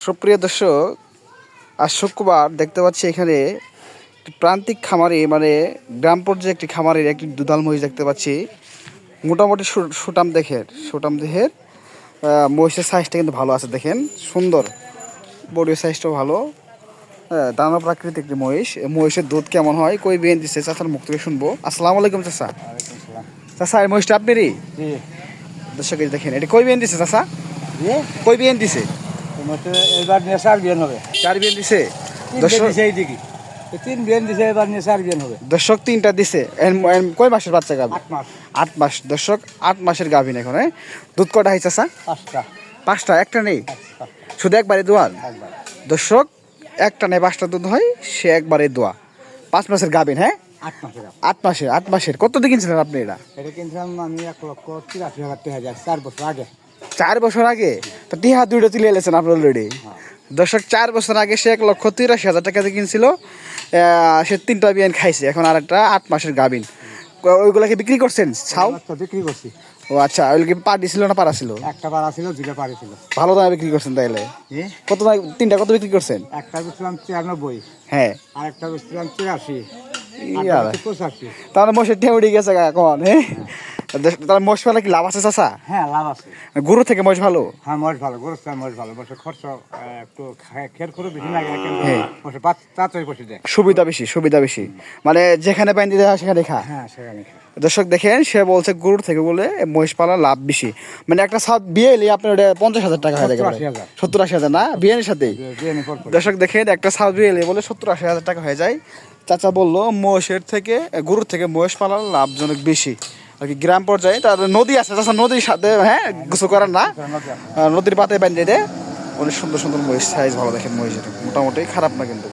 সুপ্রিয় দর্শক আজ শুক্রবার দেখতে পাচ্ছি এখানে প্রান্তিক খামারে মানে গ্রাম পর্যায়ে একটি খামারের একটি দুধাল মহিষ দেখতে পাচ্ছি। মোটামুটি সুটাম দেখের সুটাম দেহের মহিষের সাইজটা কিন্তু ভালো আছে দেখেন সুন্দর। বডির সাইজটাও ভালো। হ্যাঁ দানা প্রাকৃতিক একটি মহিষ মহিষের দুধ কেমন হয় কই বিয়ে দিচ্ছে চাচার মুখ থেকে শুনব। আসসালামু আলাইকুম চাচা। চাচা এই মহিষটা আপনারই? দর্শক দেখেন এটা কই বিয়ে দিচ্ছে চাচা? জি কই বিয়ে দিছে? এবার নিয়ে চার বিয়ান হবে। চার দিছে? দর্শক বিয়ান দিছে এইদিকে। তিন বিয়ান দিছে এবার নিয়ে চার বিয়ান হবে। দর্শক তিনটা দিছে। কয় মাসের বাচ্চা গাভী আট মাস। আট মাস। দর্শক আট মাসের গাভীন এখন হ্যাঁ? দুধ কটা হয়েছে স্যার পাঁচটা। পাঁচটা একটা নেই? শুধু একবারে দোয়াল একবার। দর্শক একটা নেই পাঁচটা দুধ হয় সে একবারে দোয়া। পাঁচ মাসের গাভীন হ্যাঁ? আট মাসের আট মাসের আট মাসের। কত দিয়ে কিনছিলেন আপনি এটা? এটা কিনছিলাম আমি এক লক্ষ তিরাশি হাজার টাকা হাজার চার বছর আগে। চার বছর আগে? তো টিহা দুইটা তুলে এলেছেন আপনি অলরেডি দর্শক চার বছর আগে সে এক লক্ষ তিরাশি হাজার টাকা দিয়ে কিনছিল। সে তিনটা বিয়ান খাইছে এখন আর একটা আট মাসের গাভীন। ওইগুলাকে বিক্রি করছেন? ছাও বিক্রি করছি। ও আচ্ছা ওইগুলো পা দিছিল না পারা ছিল? একটা পাড়া ছিল দুটা পাড়ি ছিল। ভালো দামে বিক্রি করছেন তাইলে? কত দামে তিনটা কত বিক্রি করছেন? একটা বেচলাম তিরানব্বই হ্যাঁ। আর। একটা বেচলাম তিরাশি তাহলে মোষের ঠেউ উঠে গেছে এখন হ্যাঁ? তাহলে মোষ কি লাভ আছে চাচা? হ্যাঁ লাভ আছে। গরু থেকে মোষ ভালো? হ্যাঁ ভালো গোরস্থান মজ ভালো। খরচ একটু খের করে বেশি লাগে কিন্তু হ্যাঁ। তাড়াতাড়ি বসে দেয়। সুবিধা বেশি সুবিধা বেশি। মানে যেখানে বাইন দিতে হয় সেখানে খা। হ্যাঁ সেখানে দর্শক দেখেন সে বলছে গরুর থেকে বলে মহিষ পালা লাভ বেশি। মানে একটা সাত বিয়ে এলে আপনার ওটা পঞ্চাশ হাজার টাকা হয়ে যাবে সত্তর আশি হাজার। না? বিয়ের সাথেই পর দর্শক দেখেন একটা সাত বিয়ে এলে বলে সত্তর আশি হাজার টাকা হয়ে যায়। চাচা বলল মহিষের থেকে গরুর থেকে মহিষ পালার লাভজনক বেশি। আর কি গ্রাম পর্যায়ে, তার নদী আছে তাছাড়া নদীর সাথে হ্যাঁ গোসল করার না। নদীর পাতে দেয়। অনেক সুন্দর সুন্দর মহিষ সাইজ ভালো দেখেন মহিষের। মোটামুটি খারাপ না কিন্তু।